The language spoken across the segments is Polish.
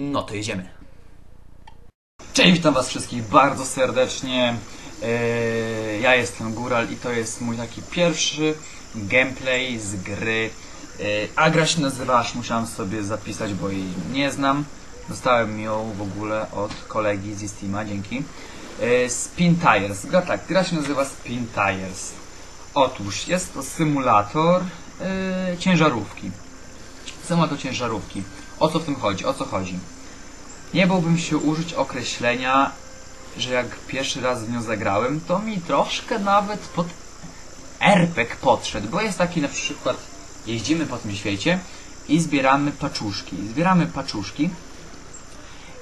No to jedziemy. Cześć, witam was wszystkich bardzo serdecznie. Eee, Ja jestem Góral i to jest mój taki pierwszy gameplay z gry. Eee, A gra się nazywa, musiałem sobie zapisać, bo jej nie znam. Dostałem ją w ogóle od kolegi z Steama, dzięki. Eee, Spin Tires. Gra tak, gra się nazywa Spin Tires. Otóż jest to symulator ciężarówki. Symulator ciężarówki. O co w tym chodzi? O co chodzi? Nie bałbym się użyć określenia, że jak pierwszy raz w nią zagrałem, to mi troszkę nawet pod RPG podszedł, bo jest taki na przykład, jeździmy po tym świecie i zbieramy paczuszki. Zbieramy paczuszki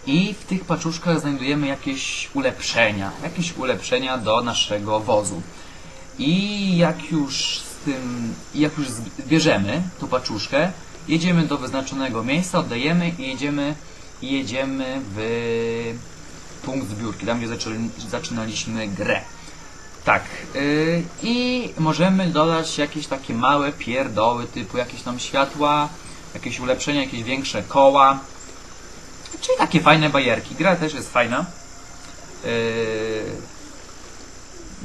i w tych paczuszkach znajdujemy jakieś ulepszenia, jakieś ulepszenia do naszego wozu. I jak już z tym, jak już zbierzemy tą paczuszkę, jedziemy do wyznaczonego miejsca, oddajemy i jedziemy, jedziemy w punkt zbiórki, tam gdzie zaczynaliśmy grę. Tak. Yy, I możemy dodać jakieś takie małe pierdoły, typu jakieś tam światła, jakieś ulepszenia, jakieś większe koła. Czyli takie fajne bajerki. Gra też jest fajna. Yy,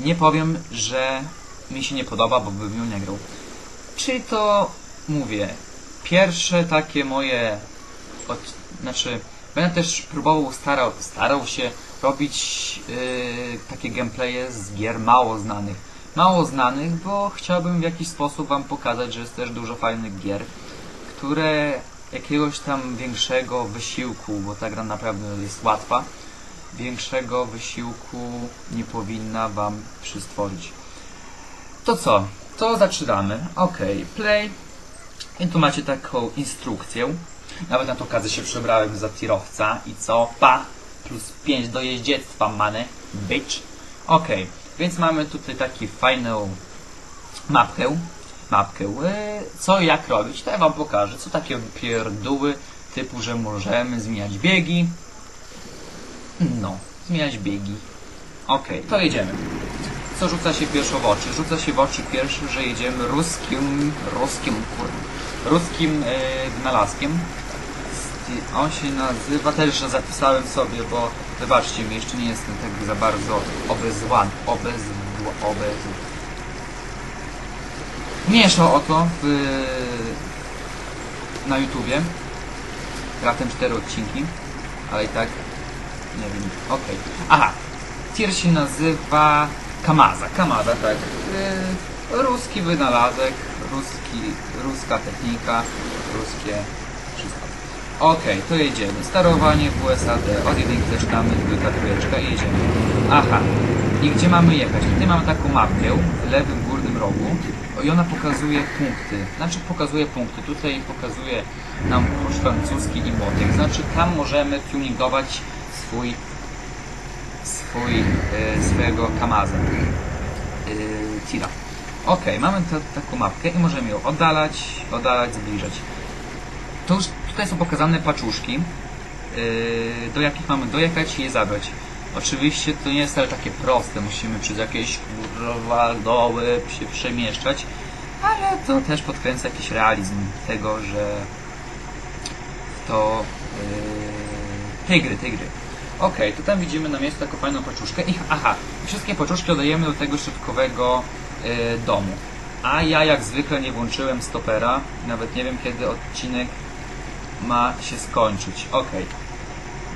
nie powiem, że mi się nie podoba, bo bym ją nie grał. Czyli to, mówię, pierwsze takie moje, od, znaczy, będę też próbował, starał, starał się robić yy, takie gameplaye z gier mało znanych. Mało znanych, bo chciałbym w jakiś sposób Wam pokazać, że jest też dużo fajnych gier, które jakiegoś tam większego wysiłku, bo ta gra naprawdę jest łatwa, większego wysiłku nie powinna Wam przystworzyć. To co? To zaczynamy. Ok, play. I tu macie taką instrukcję. Nawet na tą okazję się przebrałem za tirowca. I co? Pa! Plus 5 do jeździectwa, many. Bitch. Ok, więc mamy tutaj taki fajną mapkę. Mapkę. E, Co jak robić? To ja Wam pokażę. Co takie pierdóły typu, że możemy zmieniać biegi. No, zmieniać biegi. Ok, to jedziemy. Co rzuca się pierwszo w oczy? Rzuca się w oczy pierwszy, że jedziemy ruskim, ruskim, kur, ruskim e, wynalazkiem. On się nazywa, też zapisałem sobie, bo wybaczcie mi, jeszcze nie jestem tak za bardzo obezład, obez, obez. Mniejsza o to w, na YouTubie. Raptem cztery odcinki, ale i tak nie wiem. Okej. Aha. Tier się nazywa Kamaza. Kamaza, tak. Yy, ruski wynalazek, ruski, ruska technika, ruskie wszystko. Okej, to jedziemy. Sterowanie WSAD. Od jedynki zaczynamy, dwójka, trójeczka i jedziemy. Aha. I gdzie mamy jechać? Tutaj mamy taką mapkę w lewym górnym rogu i ona pokazuje punkty. Znaczy pokazuje punkty. Tutaj pokazuje nam kurs francuski i młotek. Znaczy tam możemy tuningować swój swój, e, swojego Kamaza e, Tira. Ok, mamy ta, taką mapkę i możemy ją oddalać, oddalać, zbliżać. To tutaj są pokazane paczuszki, e, do jakich mamy dojechać i je zabrać. Oczywiście to nie jest wcale takie proste, musimy przez jakieś kurwa doły się przemieszczać, ale to też podkręca jakiś realizm tego, że to yy, tej gry, tej gry. Ok, to tam widzimy na miejscu taką fajną paczuszkę i aha, wszystkie paczuszki oddajemy do tego szybkowego yy, domu. A ja jak zwykle nie włączyłem stopera, nawet nie wiem kiedy odcinek ma się skończyć. Ok,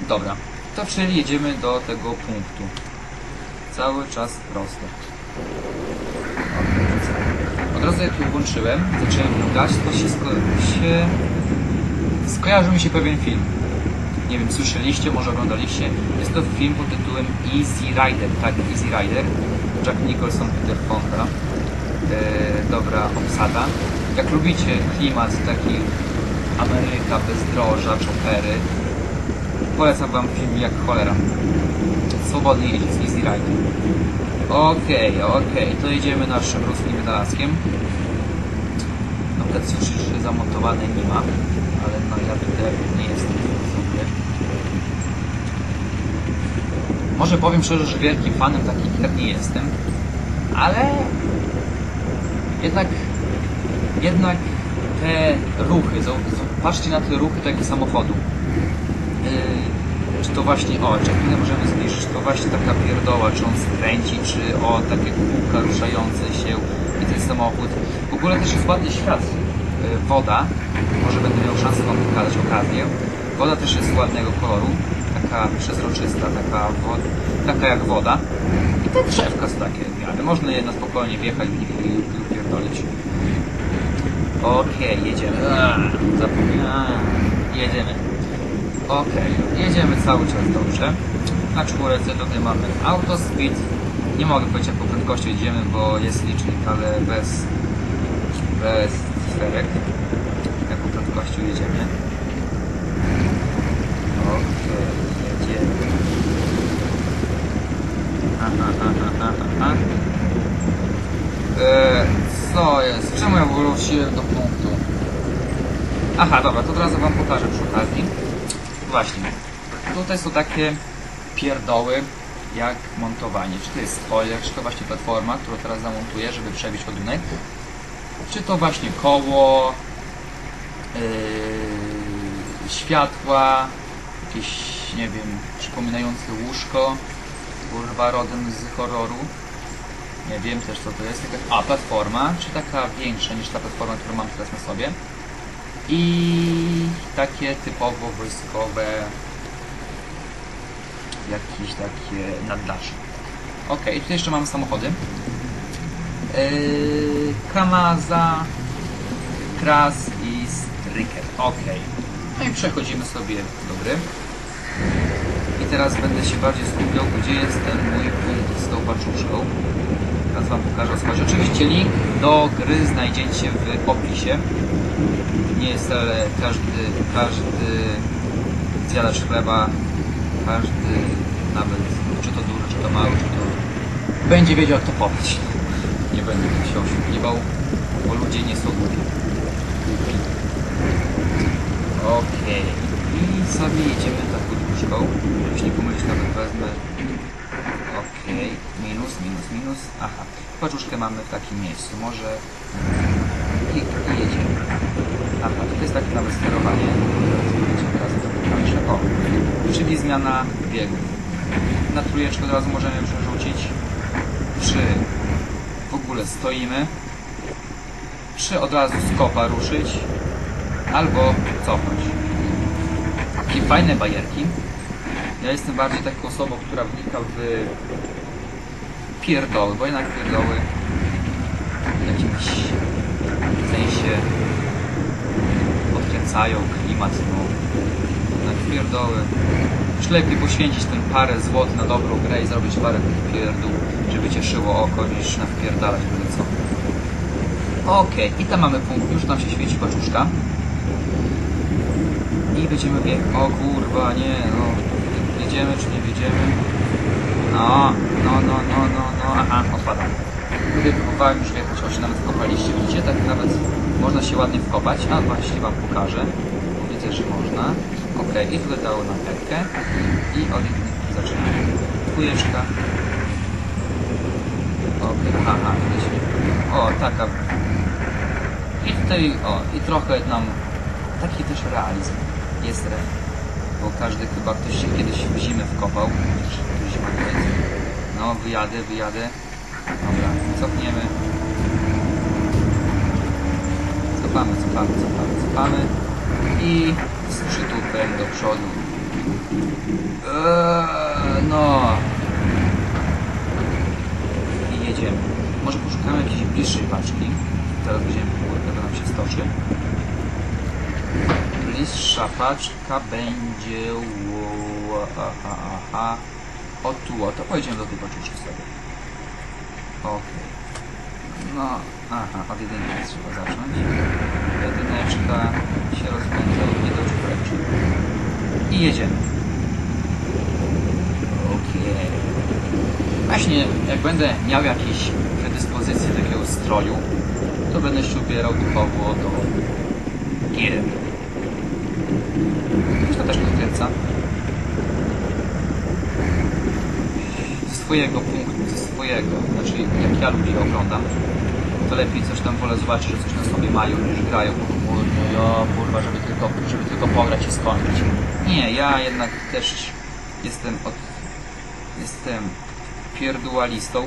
dobra, to czyli jedziemy do tego punktu. Cały czas prosto. Od razu jak ją włączyłem, zacząłem grać, to się, sko się skojarzył mi się pewien film. Nie wiem, słyszeliście, może oglądaliście. Jest to film pod tytułem Easy Rider, tak, Easy Rider. Jack Nicholson, Peter Fonda. E, dobra obsada. Jak lubicie klimat taki Ameryka, bezdroża, chopery, polecam wam film jak cholera. Swobodnie jeździć z Easy Rider. Okej, okej, to jedziemy naszym ruskim wynalazkiem. No te trzy zamontowane nie ma, ale no ja tutaj nie jestem w sobie. Może powiem szczerze, że wielkim fanem takich gier nie jestem, ale jednak jednak te ruchy, patrzcie na te ruchy tego samochodu. Yy, czy to właśnie, o, jak możemy zbliżyć, to właśnie taka pierdoła, czy on skręci, czy o, takie kółka ruszające się i ten samochód. W ogóle też jest ładny świat. Yy, woda, może będę miał szansę Wam pokazać okazję. Woda też jest ładnego koloru, taka przezroczysta, taka, taka jak woda. I te drzewka są takie w miarę. Można je na spokojnie wjechać w nich i upierdolić. Okej, jedziemy. Aaa, Zapomniałem. Jedziemy. Okej, jedziemy cały czas dobrze. Na czwórce tutaj mamy autospeed. Nie mogę powiedzieć jaką prędkością jedziemy, bo jest licznik, ale bez, bez cyferek. Jaką prędkością jedziemy. Okej, jedziemy. Aha, aha, aha, aha. Eee, co jest? Czemu ja wróciłem do punktu? Aha, dobra, to od razu Wam pokażę przy okazji. Właśnie, tutaj są takie pierdoły jak montowanie. Czy to jest spoiler, czy to właśnie platforma, którą teraz zamontuję, żeby przebić ładunek. Czy to właśnie koło, yy, światła, jakieś, nie wiem, przypominające łóżko, kurwa rodem z horroru. Nie wiem też co to jest. A, platforma, czy taka większa niż ta platforma, którą mam teraz na sobie. I takie typowo wojskowe jakieś takie naddasze. Ok, i tutaj jeszcze mamy samochody. Yy, Kamaza, Kras i Striker. Ok. No i przechodzimy sobie do gry. I teraz będę się bardziej skupiał, gdzie jest ten mój punkt z tą paczuszką. Teraz Wam pokażę chodzi. Oczywiście link do gry znajdziecie w opisie. Nie jest ale każdy, każdy zjadacz chleba, każdy nawet, czy to duży, czy to mały, czy to będzie wiedział jak to podać. Nie będę się oszukiwał, bo ludzie nie są głupi. Okej. I sobie jedziemy taką dróżką. Żebyś nie pomylić, nawet wezmę. Minus, minus, minus. Aha. Paczuszkę mamy w takim miejscu. Może... I, i jedziemy. Aha, tutaj jest takie nawet sterowanie. Teraz to pokażę. O, czyli zmiana biegu. Na trójeczkę od razu możemy przerzucić. Czy w ogóle stoimy. Czy od razu z kopa ruszyć. Albo cofnąć. Takie fajne bajerki. Ja jestem bardziej taką osobą, która wnika w pierdoły, bo jednak pierdoły w jakimś sensie podkręcają klimat, no. Jednak pierdoły. Już lepiej poświęcić ten parę złot na dobrą grę i zrobić parę tych pierdół, żeby cieszyło oko, niż na wpierdalać byle co. Okej, i tam mamy punkt, już tam się świeci paczuszka. I będziemy bieg... O kurwa, nie, no. Jedziemy czy nie jedziemy? No, no, no, no, no, no, aha, odpadam. Tutaj próbowałem już wjechać, o się nawet wkopaliście, widzicie? Tak nawet można się ładnie wkopać, a właśnie Wam pokażę. Widzę, że można. Ok, i tutaj dało nam Fkę i od jedynki zaczynamy. Dwójeczka. Ok, aha, aha, widzicie. O, taka. I tutaj, o, i trochę nam taki też realizm jest re. Bo każdy chyba ktoś się kiedyś w zimę wkopał. Jest. No, wyjadę, wyjadę. Dobra, cofniemy. Cofamy, cofamy, cofamy, cofamy. I z przytupem do przodu. Eee, no. I jedziemy. Może poszukamy jakiejś bliższej paczki. Teraz będziemy to nam się stoczy. Bliższa paczka będzie... Aha, aha. O tu, o to pojedziemy do tej paczuszki sobie. Okej. No, aha, od jedynki trzeba zacząć. Jedyneczka się rozpędza i do czwóreczki. I jedziemy. Okej. Właśnie, jak będę miał jakieś predyspozycje takiego stroju, to będę się ubierał duchowo do gier. To też podkręca. Ze swojego punktu, ze swojego, znaczy jak ja lubię oglądam, to lepiej coś tam wolę zobaczyć, że coś na sobie mają niż grają. Ja kurwa, żeby tylko, żeby tylko pograć i skończyć. Nie, ja jednak też jestem od... jestem pierdółalistą,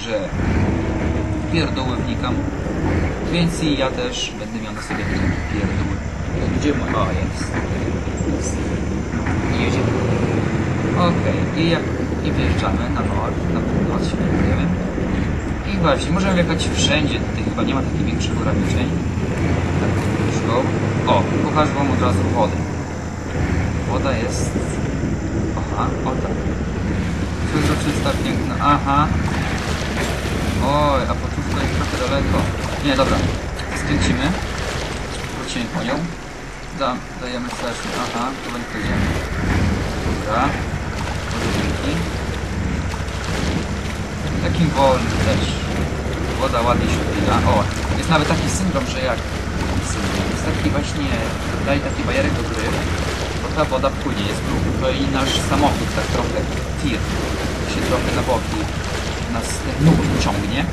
że pierdoły wnikam, więc i ja też będę miał na sobie takie pierdóły. O, jest. jedziemy. Okej, i jak i wyjeżdżamy na nord, na północ się kierujemy. I właśnie, możemy wjechać wszędzie, tutaj chyba nie ma takich większych ograniczeń. Tak. O, pokażę wam od razu wodę. Woda jest... Aha, o tak. Przezroczysta, piękna, aha. Oj, a poczówka jest trochę daleko. Nie, dobra, skręcimy. Wrócimy po nią. Da, dajemy strasznie, aha, tu będzie. Dobra. Dzięki. Takim wolnym też. Woda ładnie się odbija. O, jest nawet taki syndrom, że jak... Syndrom, jest taki właśnie... Daje taki bajerek do gry, bo ta woda płynie, jest brud. To i nasz samochód tak trochę tir się trochę na boki nas nóg ciągnie.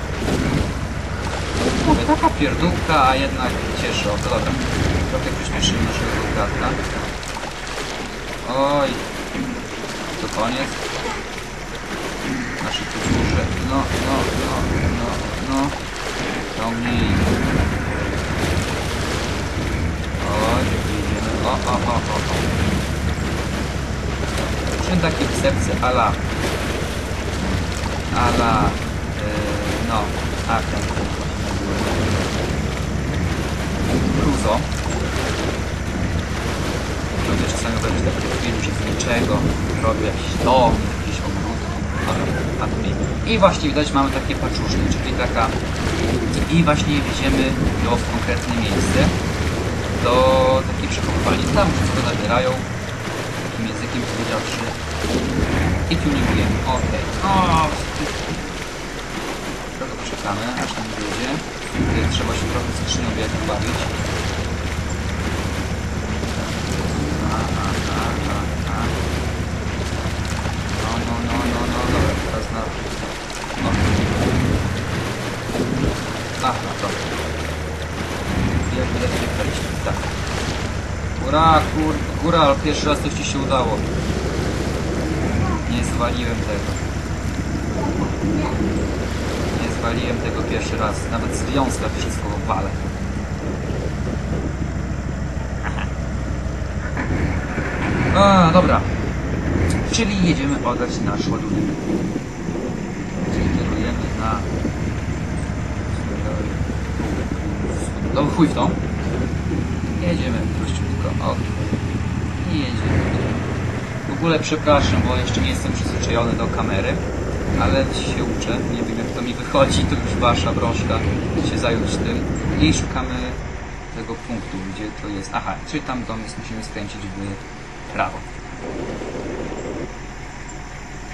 Mówię, taka pierdółka, a jednak cieszy. O, to dobra. Trochę przyspieszymy naszego gratka. Oj, to koniec. Nasze podwórze. No, no, no, no, no. Ciągnij. Oj, idziemy. O, o, o, o, o. Czym takie wcepce ala ala yy, no, a ten Cruzo. Ludzie czasami robić takie film, że z niczego robię dom, jakiś ogródki, nie. I właśnie widać mamy takie paczuszki, czyli taka i właśnie jedziemy do w konkretne miejsce do takiej przekopywalni. Tam wszystko zabierają takim językiem powiedziawszy i tuningujemy. Okej. O, Trochę poczekamy, aż tam wyjdzie. Trzeba się trochę skrzynią biegiem bawić. A, a, a, a, a. No, no, no, no, no, dobra, teraz na... No. Ach, no to. Jak widać, wygraliśmy. Tak. Ura, kur, góra, pierwszy raz coś Ci się udało. Nie zwaliłem tego. Nie zwaliłem tego pierwszy raz. Nawet z wiązka wszystko walę. A, dobra. Czyli jedziemy oddać nasz ładunek. Czyli kierujemy na... No chuj w to. Jedziemy prościutko. O. I jedziemy. W ogóle przepraszam, bo jeszcze nie jestem przyzwyczajony do kamery, ale się uczę. Nie wiem jak to mi wychodzi, to już wasza broszka się zająć tym. I szukamy tego punktu, gdzie to jest. Aha, czyli tam dom jest, musimy skręcić w prawo.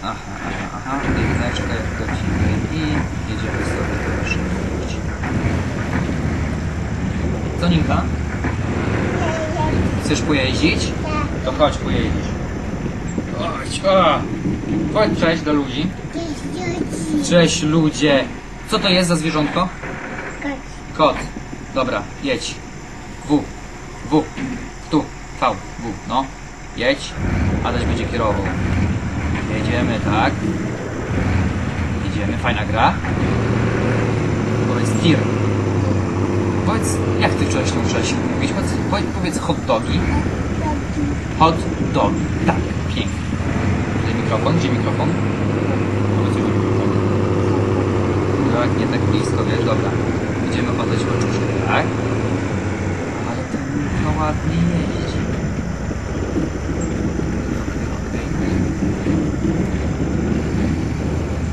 Aha, aha, aha, jedyneczkę lecimy i jedziemy sobie do naszej wsi. Co Ninka? Chcesz pojeździć? To chodź pojeździć. Chodź, o! Chodź, cześć do ludzi. Cześć ludzie. Co to jest za zwierzątko? Kot. Dobra, jedź. W. W. Tu. V. W. No. Jedź. Adaś będzie kierował. Jedziemy, tak. Jedziemy. Fajna gra. Powiedz tir. Powiedz, jak ty wcześniej wcześniej mówić? Powiedz, powiedz, powiedz hot dogi. Hot dogi. Tak, pięknie. Gdzie mikrofon? Gdzie mikrofon? Powiedz coś do mikrofonu. Tak, nie tak blisko, wiesz, dobra. Idziemy badać paczuszkę, tak? Ale ten no ładnie jeździ.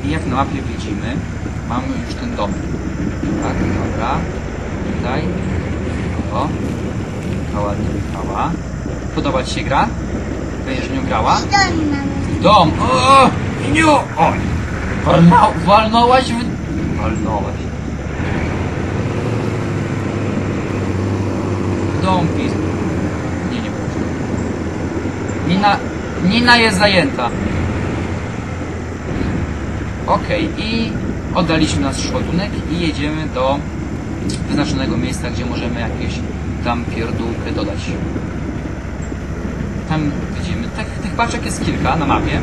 I jak na mapie widzimy, mamy już ten dom. Tak. Tutaj. O. Taka ładnie wyjechała. Podoba Ci się gra? Będziesz w nią grała? Dom! O! Niu! O! Walna, walnąłaś w... Walnąłaś. Dom pis... Nie, nie puszczę. Nina... Nina jest zajęta. Okej, i... Oddaliśmy nasz ładunek i jedziemy do wyznaczonego miejsca, gdzie możemy jakieś tam pierdółkę dodać. Tam widzimy, tak, tych paczek jest kilka na mapie.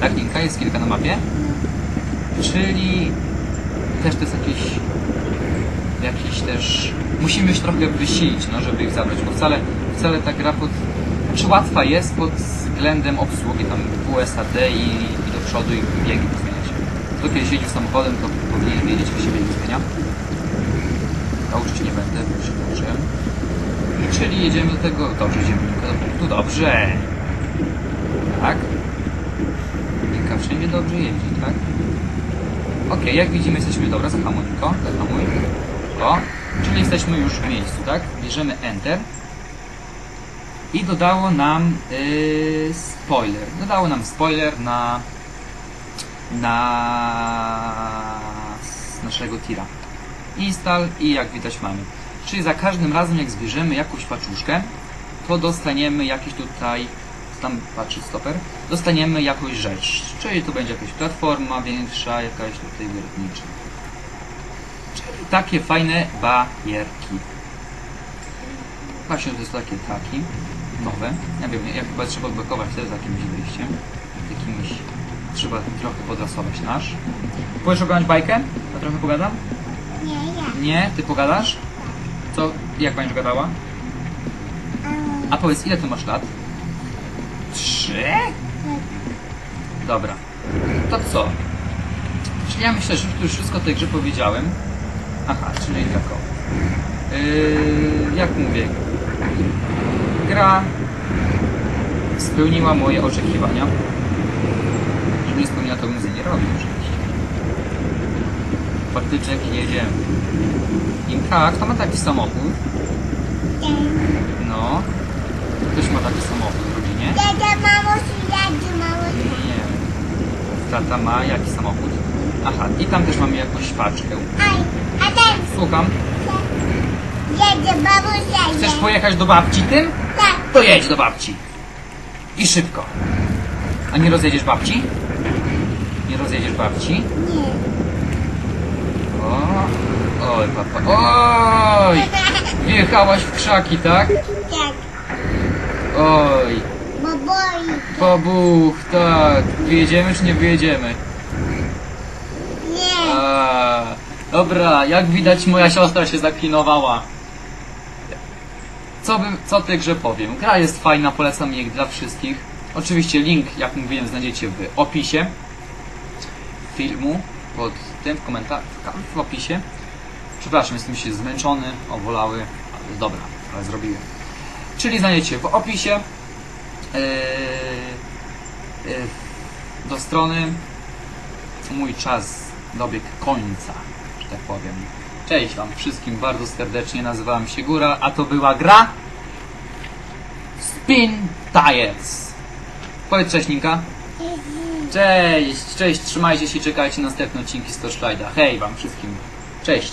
Tak, Linka, jest kilka na mapie. Czyli też to jest jakiś jakiś też musimy się trochę wysilić, no, żeby ich zabrać, bo wcale, wcale ta gra pod, znaczy łatwa jest pod względem obsługi, tam WSAD i, i do przodu i biegi zmienia się. Kto kiedyś jeździł samochodem, to powinien wiedzieć, jak się biegi zmienia. Uczyć nie będę, się nauczyłem. Czyli jedziemy do tego, dobrze, jedziemy Linka do punktu, dobrze. Tak. Linka wszędzie dobrze jeździ, tak? Okej, jak widzimy jesteśmy, dobra, zahamuj tylko, zahamuj. O, czyli jesteśmy już w miejscu, tak? Bierzemy Enter. I dodało nam yy, spoiler. Dodało nam spoiler na na naszego tira. Install i jak widać mamy. Czyli za każdym razem jak zbierzemy jakąś paczuszkę, to dostaniemy jakiś tutaj, tam patrzy stoper, dostaniemy jakąś rzecz. Czyli to będzie jakaś platforma większa, jakaś tutaj wiertnicza. Czyli takie fajne barierki. Właśnie to jest takie traki nowe. Ja wiem, jak chyba trzeba odblokować też z jakimś wyjściem. Jakimś trzeba trochę podrasować nasz. Powiesz oglądać bajkę? Ja trochę pogadam? Nie? Ty pogadasz? Co? Jak będziesz gadała? A powiedz, ile ty masz lat? Trzy? Dobra. To co? Czyli ja myślę, że już wszystko o tej grze powiedziałem. Aha, czyli tak o. Yy, jak mówię, gra spełniła moje oczekiwania. Żeby nie spełniła, to bym z niej nie robił oczywiście. Faktycznie jedziemy. Inka, kto ma taki samochód? No. Ktoś ma taki samochód w rodzinie? Dada mamusi, dada mamusi. Nie. Tata ma jaki samochód? Aha, i tam też mamy jakąś paczkę. A ten Słucham. jedzie babusia. Chcesz pojechać do babci tym? Tak, To jedź do babci. I szybko. A nie rozjedziesz babci? Nie rozjedziesz babci? nie. O, oj, papa. Oj! Wjechałaś w krzaki, tak? Tak, Oj, bo boi. babuch, tak. Wyjedziemy czy nie wyjedziemy? Nie. A, dobra, jak widać moja siostra się zaklinowała. Co, bym, co tej grze powiem? Gra jest fajna, polecam jej dla wszystkich. Oczywiście link, jak mówiłem, znajdziecie w opisie filmu, pod tym w komentarzach, w opisie. Przepraszam, jestem się zmęczony, obolały, ale dobra, ale zrobiłem. Czyli znajdziecie w opisie yy, yy, do strony mój czas dobiegł końca, że tak powiem. Cześć Wam wszystkim bardzo serdecznie, nazywałem się Góra, a to była gra Spin Tires. Powiedz cześć Ninka. Cześć, cześć, trzymajcie się, czekajcie na następne odcinki z Torchlighta. Hej Wam wszystkim, cześć.